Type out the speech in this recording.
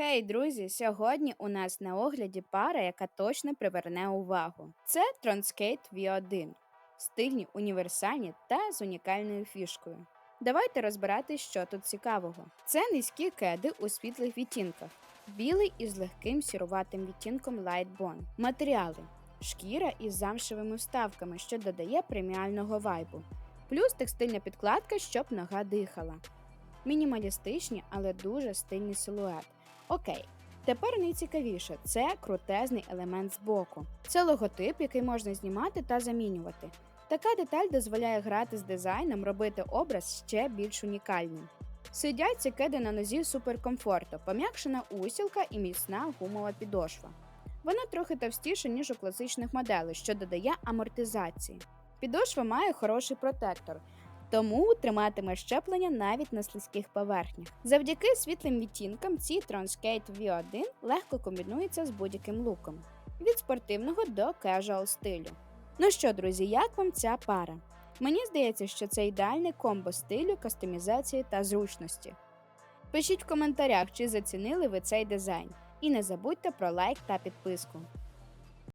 Хей, друзі! Сьогодні у нас на огляді пара, яка точно приверне увагу. Це Tronskate V1. Стильні, універсальні та з унікальною фішкою. Давайте розбиратись, що тут цікавого. Це низькі кеди у світлих відтінках, білий із легким сіруватим відтінком Light Bone. Матеріали шкіра із замшевими вставками, що додає преміального вайбу, плюс текстильна підкладка, щоб нога дихала. Мінімалістичні, але дуже стильний силует. Окей. Тепер найцікавіше це крутезний елемент збоку. Це логотип, який можна знімати та замінювати. Така деталь дозволяє грати з дизайном, робити образ ще більш унікальним. Сидять ці кеди на нозі суперкомфортно, пом'якшена усілка і міцна гумова підошва. Вона трохи товстіша, ніж у класичних моделей, що додає амортизації. Підошва має хороший протектор, тому триматиме щеплення навіть на слизьких поверхнях. Завдяки світлим відтінкам ці Tronskate V1 легко комбінуються з будь-яким луком від спортивного до кежуал стилю. Ну що, друзі, як вам ця пара? Мені здається, що це ідеальне комбо стилю, кастомізації та зручності. Пишіть в коментарях, чи зацінили ви цей дизайн. І не забудьте про лайк та підписку.